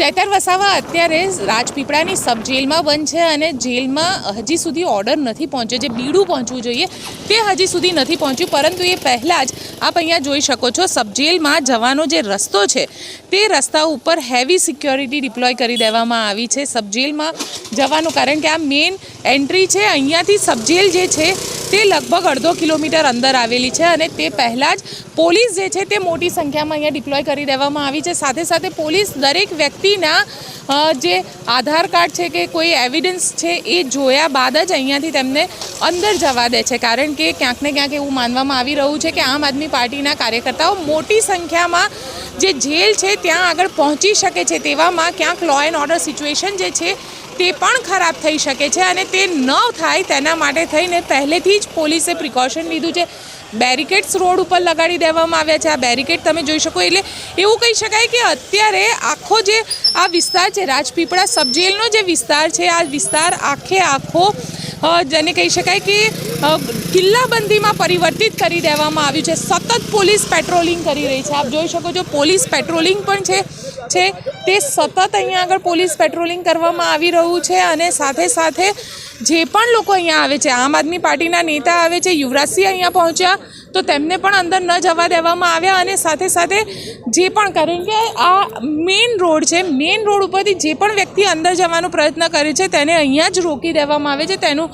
ચૈતર વસાવા અત્યારે રાજપીપળાની સબ જેલમાં બંધ છે અને જેલમાં હજી સુધી ઓર્ડર નથી પહોંચ્યો. જે બીડું પહોંચવું જોઈએ તે હજી સુધી નથી પહોંચ્યું. પરંતુ એ પહેલાં જ આપ અહીંયા જોઈ શકો છો, સબ જેલમાં જવાનો જે રસ્તો છે તે રસ્તા ઉપર હેવી સિક્યોરિટી ડિપ્લોય કરી દેવામાં આવી છે. સબ જેલમાં જવાનું કારણ કે આ મેઇન એન્ટ્રી છે, અહીંયાથી સબજેલ જે છે, તે લગભગ અડધો કિલોમીટર અંદર આવેલી છે અને તે પહેલાં જ પોલીસ જે છે, તે મોટી સંખ્યામાં અહીંયા ડિપ્લોય કરી દેવામાં આવી છે. સાથે સાથે પોલીસ દરેક વ્યક્તિના જે આધાર કાર્ડ છે કે કોઈ એવિડન્સ છે, એ જોયા બાદ જ અહીંયાથી તેમને અંદર જવા દે છે. કારણ કે ક્યાંક ને ક્યાંક એવું માનવામાં આવી રહ્યું છે કે આમ આદમી પાર્ટીના કાર્યકર્તાઓ મોટી સંખ્યામાં જે જેલ છે, ત્યાં આગળ પહોંચી શકે છે. તેવામાં ક્યાંક લો એન્ડ ઓર્ડર સિચ્યુએશન જે છે તે પણ ખરાબ થઈ શકે છે અને તે ન થાય તેના માટે થઈને પહેલેથી જ પોલીસે પ્રિકોશન લીધું છે. બેરિકેડ્સ રોડ ઉપર લગાડી દેવામાં આવ્યા છે. આ બેરિકેડ તમે જોઈ શકો એટલે એવું કહી શકાય કે અત્યારે આખો જે આ વિસ્તાર છે, રાજપીપળા સબજેલનો જે વિસ્તાર છે, આ વિસ્તાર આખે આખો જેને કહી શકાય કે કિલ્લાબંધીમાં પરિવર્તિત કરી દેવામાં આવ્યું છે. સતત પોલીસ પેટ્રોલિંગ કરી રહી છે. આપ જોઈ શકો છો, પોલીસ પેટ્રોલિંગ પણ છે છે. તે સતત અહીંયા આગળ પોલીસ પેટ્રોલિંગ કરવામાં આવી રહ્યું છે અને સાથે સાથે જે પણ લોકો અહીંયા આવે છે, આમ આદમી પાર્ટીના નેતા આવે છે, યુવરાજસિંહ અહીંયા પહોંચ્યા તો તેમને પણ અંદર ન જવા દેવામાં આવ્યા અને સાથે સાથે જે પણ કારણ કે આ મેઇન રોડ છે મેઇન રોડ ઉપરથી જે પણ વ્યક્તિ અંદર જવાનો પ્રયત્ન કરે છે, તેને અહીંયા જ રોકી દેવામાં આવે છે, તેનું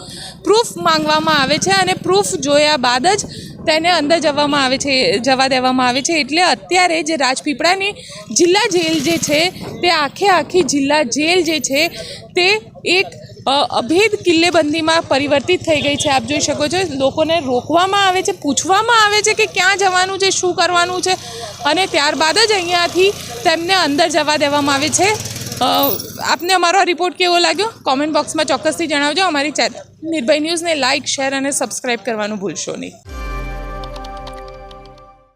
પ્રૂફ માંગવામાં આવે છે અને પ્રૂફ જોયા બાદ જ તેને અંદર જવામાં આવે છે, જવા દેવામાં આવે છે. એટલે અત્યારે જે રાજપીપળાની જિલ્લા જેલ જે છે, તે આખે આખી જિલ્લા જેલ જે છે, તે એક અભેદ કિલ્લેબંધીમાં પરિવર્તિત થઈ ગઈ છે, આપ જોઈ શકો છો. લોકોને રોકવામાં આવે છે, પૂછવામાં આવે છે કે ક્યાં જવાનું છે, શું કરવાનું છે અને ત્યારબાદ જ અહીંયાથી તેમને અંદર જવા દેવામાં આવે છે. આપને અમારો રિપોર્ટ કેવો લાગ્યો? કોમેન્ટ બોક્સમાં ચોક્કસથી જણાવજો. અમારી ચેનલ નિર્ભય ન્યૂઝને લાઇક શેર અને સબસ્ક્રાઈબ કરવાનું ભૂલશો નહીં.